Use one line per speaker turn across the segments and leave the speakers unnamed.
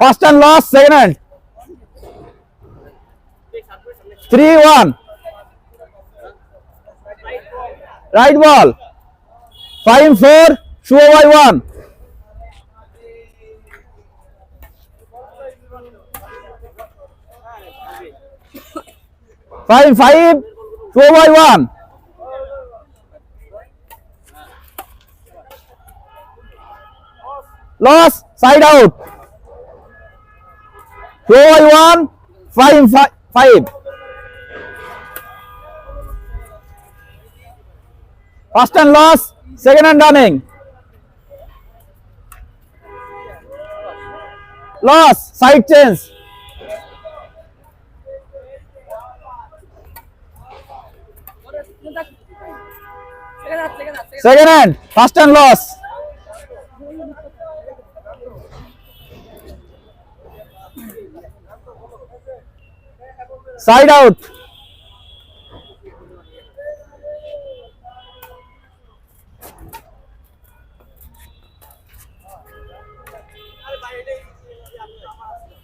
First and last second hand three one right ball five four Shubho by one five five Shubho by one Loss, side out. 2-1, 5-5. First and loss, second and running. Loss, side change. Second and, first and loss. Side out.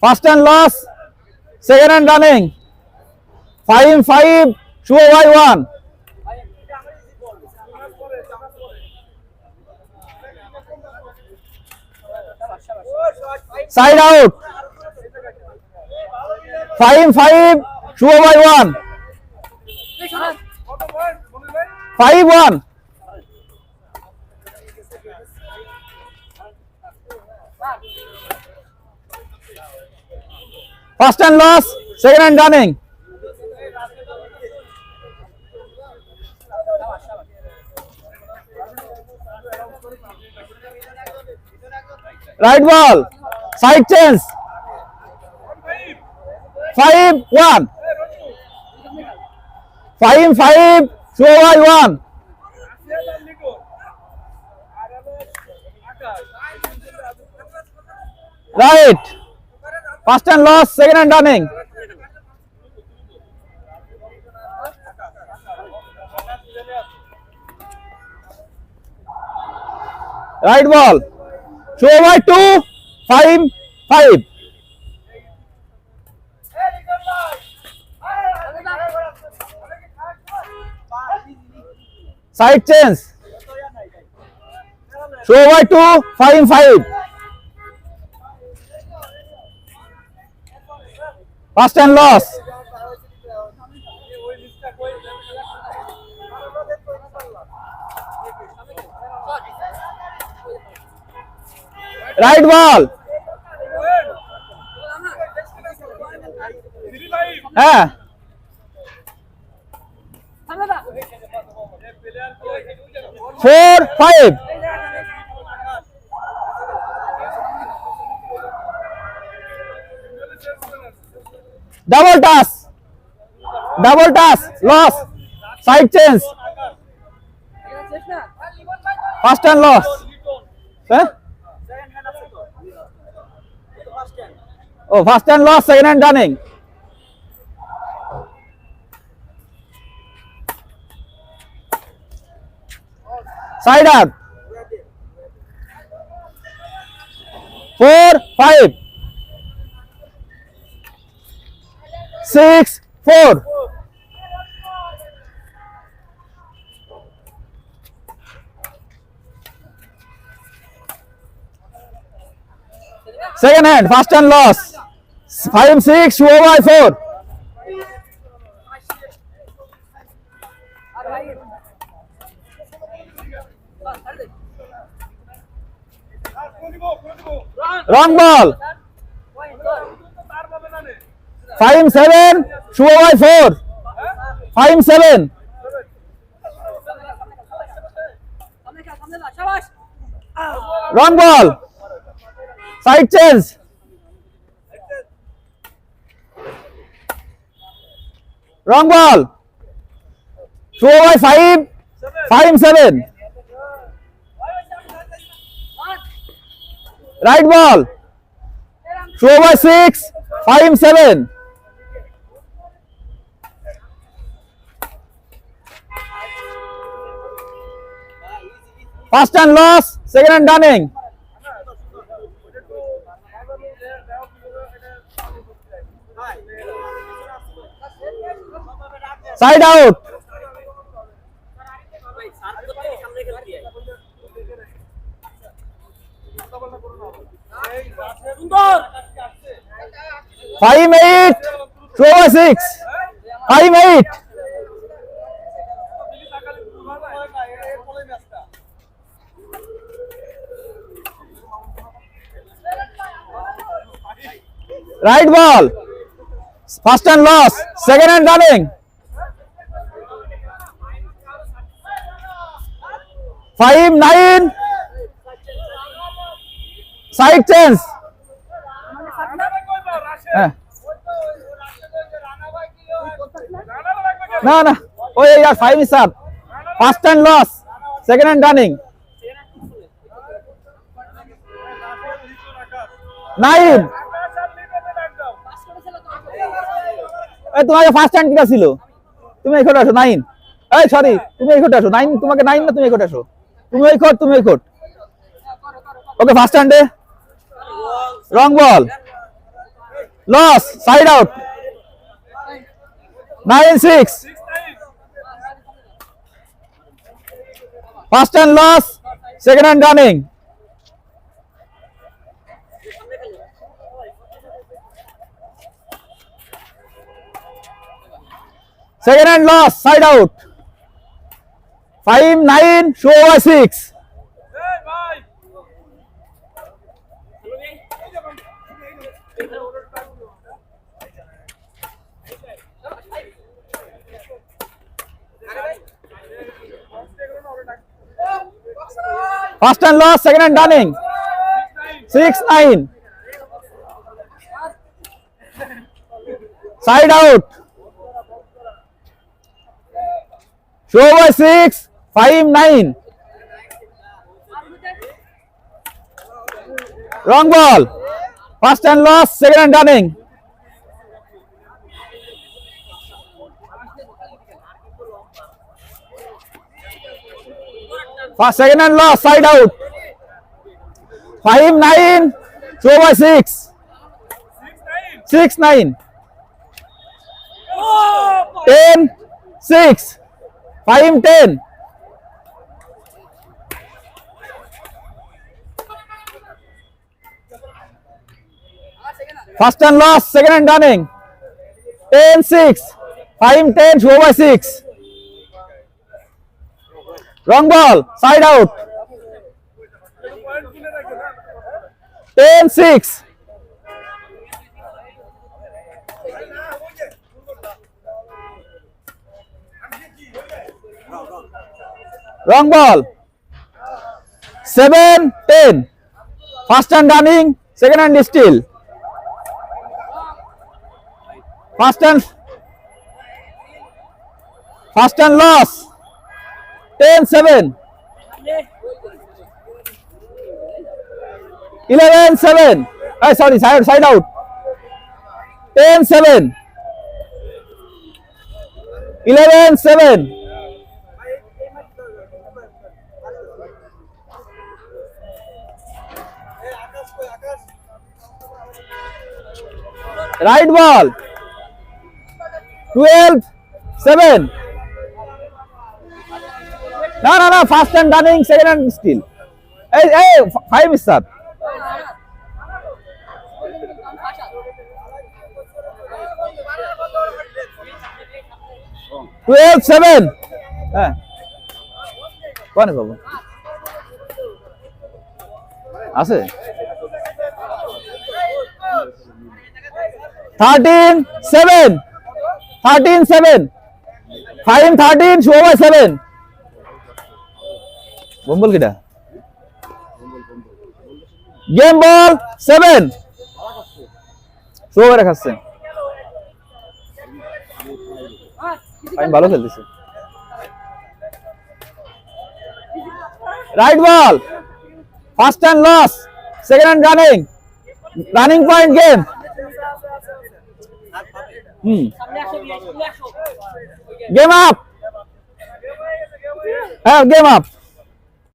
First and loss. Second and running. 5-5. Shubai 1. Side out. 5-5. Shubho ভাই one five one first and loss second and running right ball side change five one five five সবাই one right first and loss second and running right ball সবাই two five five side change show by two five five first and loss right ball হ্যাঁ four five double toss double toss loss side change first hand loss হ্যাঁ ও first hand loss second hand running side up four five six four Second hand, fast and loss. Five, six, two by four. Wrong ball five seven Shubho by four five seven wrong ball side change wrong ball Shubho by five five seven Right ball. 2/6. 5/7. First and loss. Second and Dunning. Side out. Five eight four six five eight right ball first and loss second and running five nine side হ্যাঁ। Change না না ওই আর five sir first hand loss second hand running nine এই তোমাকে first hand কিনা ছিল তুমি এই খোট আসো নাইন এই সরি তুমি এই খোট আসো নাইন তোমাকে নাইন না তুমি এই খোট আসো তুমি এই খোট তুমি এই খোট okay first হ্যান্ডে wrong ball loss side out nine six first and loss second hand running second hand loss side out five nine show six First and last, second and turning. 6-9. Side out. Show by 6. 5-9. Wrong ball. First and last, second and turning. Second hand loss side out five nine two by six six nine ten six five ten First and last, second and running. 10, 6. 5, 10, 4 by 6. Wrong ball side out ten six wrong ball seven ten first hand running second hand still first hand first hand loss ten seven eleven seven sorry side side out ten seven eleven seven right ball 12 7 না না না first hand running second hand still এই এই five star twelve seven হ্যাঁ কনে পাবো আছে thirteen seven thirteen seven five thirteen সবাই সেভেন বম্বল কিটা গেম বল সেভেন সবাই খাচ্ছে আমি ভালো খেলতেছি right ball first and loss second and running running point game hmm game up হ্যাঁ গেম আপ